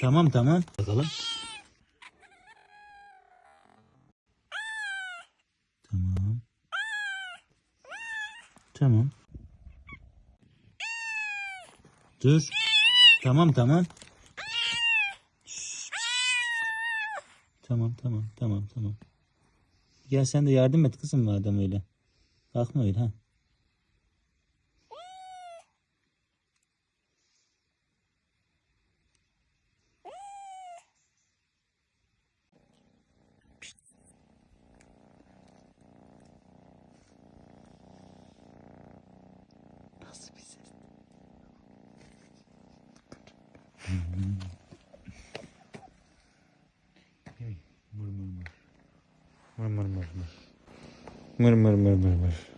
Tamam tamam. Bakalım. Tamam. Tamam. Dur. Tamam tamam. Tamam tamam tamam tamam. Gel sen de yardım et kızım madem öyle. Kalkma öyle ha. Mır mır mır. Mır mır mır mır. Mır mır mır mır mır.